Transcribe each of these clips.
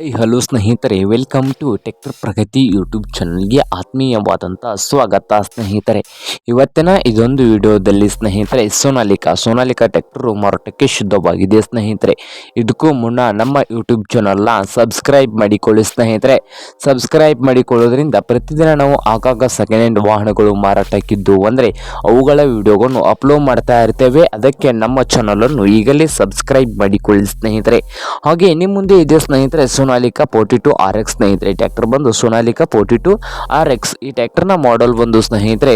High hello ಸ್ನೇಹಿತರೆ welcome to tractor Pragati YouTube ಚಾನಲ್ಗೆ ಆತ್ಮೀಯವಾದಂಥ ಸ್ವಾಗತ ಸ್ನೇಹಿತರೆ. ಇವತ್ತಿನ ಇದೊಂದು ವಿಡಿಯೋದಲ್ಲಿ ಸ್ನೇಹಿತರೆ, ಸೋನಾಲಿಕಾ ಸೋನಾಲಿಕಾ ಟೆಕ್ಟರು ಮಾರಾಟಕ್ಕೆ ಶುದ್ಧವಾಗಿದೆ ಸ್ನೇಹಿತರೆ. ಇದಕ್ಕೂ ಮುನ್ನ ನಮ್ಮ ಯೂಟ್ಯೂಬ್ ಚಾನಲ್ನ ಸಬ್ಸ್ಕ್ರೈಬ್ ಮಾಡಿಕೊಳ್ಳಿ ಸ್ನೇಹಿತರೆ. ಸಬ್ಸ್ಕ್ರೈಬ್ ಮಾಡಿಕೊಳ್ಳೋದ್ರಿಂದ ಪ್ರತಿದಿನ ನಾವು ಆಗಾಗ ಸೆಕೆಂಡ್ ಹ್ಯಾಂಡ್ ವಾಹನಗಳು ಮಾರಾಟಕ್ಕಿದ್ದು ಅಂದರೆ ಅವುಗಳ ವಿಡಿಯೋಗಳನ್ನು ಅಪ್ಲೋಡ್ ಮಾಡ್ತಾ ಇರ್ತೇವೆ. ಅದಕ್ಕೆ ನಮ್ಮ ಚಾನಲನ್ನು ಈಗಲೇ ಸಬ್ಸ್ಕ್ರೈಬ್ ಮಾಡಿಕೊಳ್ಳಿ ಸ್ನೇಹಿತರೆ. ಹಾಗೆ ನಿಮ್ಮ ಮುಂದೆ ಇದೆ ಸ್ನೇಹಿತರೆ Sonalika forty two R X ಸ್ನೇಹಿತರೆ, ಈ ಟ್ರ್ಯಾಕ್ಟರ್ ಬಂದು Sonalika forty two R X. ಈ ಟ್ಯಾಕ್ಟರ್ನ ಮಾಡಲ್ ಬಂದು ಸ್ನೇಹಿತರೆ,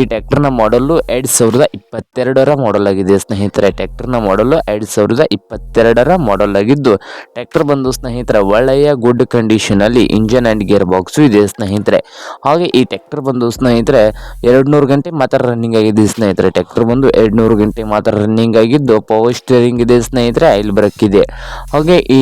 ಈ ಟ್ಯಾಕ್ಟರ್ನ ಮಾಡಲ್ಲು ಎರಡು ಸಾವಿರದ ಇಪ್ಪತ್ತೆರಡರ ಮಾಡಲ್ ಆಗಿದೆ ಸ್ನೇಹಿತರೆ. ಟ್ಯಾಕ್ಟರ್ನ ಮಾಡಲ್ಲು ಎರಡು ಸಾವಿರದ ಇಪ್ಪತ್ತೆರಡರ ಮಾಡಲ್ ಆಗಿದ್ದು ಟ್ಯಾಕ್ಟರ್ ಬಂದು ಸ್ನೇಹಿತರೆ, ಒಳ್ಳೆಯ ಗುಡ್ ಕಂಡೀಷನಲ್ಲಿ ಇಂಜನ್ ಆ್ಯಂಡ್ ಗೇರ್ ಬಾಕ್ಸು ಇದೆ ಸ್ನೇಹಿತರೆ. ಹಾಗೆ ಈ ಟ್ಯಾಕ್ಟರ್ ಬಂದು ಸ್ನೇಹಿತರೆ ಎರಡು ನೂರು ಗಂಟೆ ಮಾತ್ರ ರನ್ನಿಂಗ್ ಆಗಿದೆ ಸ್ನೇಹಿತರೆ. ಟ್ಯಾಕ್ಟರ್ ಬಂದು ಎರಡು ನೂರು ಗಂಟೆ ಮಾತ್ರ ರನ್ನಿಂಗ್ ಆಗಿದ್ದು ಪವರ್ ಸ್ಟೇರಿಂಗ್ ಇದೆ ಸ್ನೇಹಿತರೆ, ಆಯಿಲ್ ಬ್ರೇಕ್ ಇದೆ. ಹಾಗೆ ಈ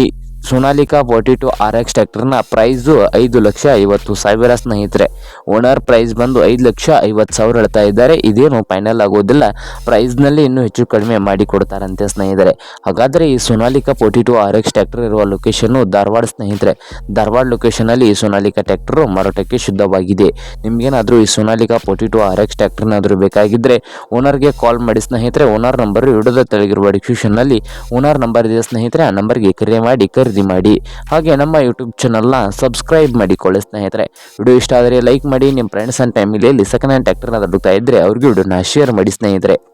Sonalika forty two R X ಟ್ರ್ಯಾಕ್ಟರ್ನ ಪ್ರೈಸು ಐದು ಲಕ್ಷ ಐವತ್ತು ಸಾವಿರ ಸ್ನೇಹಿತರೆ. ಓನರ್ ಪ್ರೈಸ್ ಬಂದು ಐದು ಲಕ್ಷ ಐವತ್ತು ಸಾವಿರ ಹೇಳ್ತಾ ಇದ್ದಾರೆ. ಇದೇನು ಫೈನಲ್ ಆಗೋದಿಲ್ಲ. ಪ್ರೈಸ್ನಲ್ಲಿ ಇನ್ನೂ ಹೆಚ್ಚು ಕಡಿಮೆ ಮಾಡಿ ಕೊಡ್ತಾರಂತೆ ಸ್ನೇಹಿತರೆ. ಹಾಗಾದರೆ ಈ Sonalika forty two R X tractor ಇರುವ ಲೊಕೇಶನ್ನು ಧಾರವಾಡ ಸ್ನೇಹಿತರೆ. ಧಾರವಾಡ ಲೊಕೇಶನಲ್ಲಿ ಈ ಸೋನಾಲಿಕಾ ಟ್ರ್ಯಾಕ್ಟರು ಮಾರಾಟಕ್ಕೆ ಶುದ್ಧವಾಗಿದೆ. ನಿಮಗೇನಾದರೂ ಈ Sonalika forty two R X ಟ್ಯಾಕ್ಟರ್ನಾದರೂ ಬೇಕಾಗಿದ್ದರೆ ಓನರ್ಗೆ ಕಾಲ್ ಮಾಡಿ ಸ್ನೇಹಿತರೆ. ಓನರ್ ನಂಬರ್ ವಿಡಿಯೋದ ತೆಳಗಿರುವ ಡಿಸ್ಕ್ರಿಪ್ಷನ್ನಲ್ಲಿ ಓನರ್ ನಂಬರ್ ಇದೆ ಸ್ನೇಹಿತರೆ. ಆ ನಂಬರ್ಗೆ ಕರೆ ಮಾಡಿ, ಖರೀದಿ ಮಾಡಿ. ಹಾಗೆ ನಮ್ಮ ಯೂಟ್ಯೂಬ್ ಚಾನಲ್ನ ಸಬ್ಸ್ಕ್ರೈಬ್ ಮಾಡಿಕೊಳ್ಳಿ ಸ್ನೇಹಿತರೆ. ವಿಡಿಯೋ ಇಷ್ಟ ಆದರೆ ಲೈಕ್ ಮಾಡಿ ನಿಮ್ಮ ಫ್ರೆಂಡ್ಸ್ ಆ್ಯಂಡ್ ಫ್ಯಾಮಿಲಿಯಲ್ಲಿ ಸೆಕೆಂಡ್ ಹ್ಯಾಂಡ್ನ ಹುಡುಕ್ತಾ ಇದ್ದರೆ ಅವ್ರಿಗೆ ವಿಡಿಯೋನ ಶೇರ್ ಮಾಡಿ ಸ್ನೇಹಿತರೆ.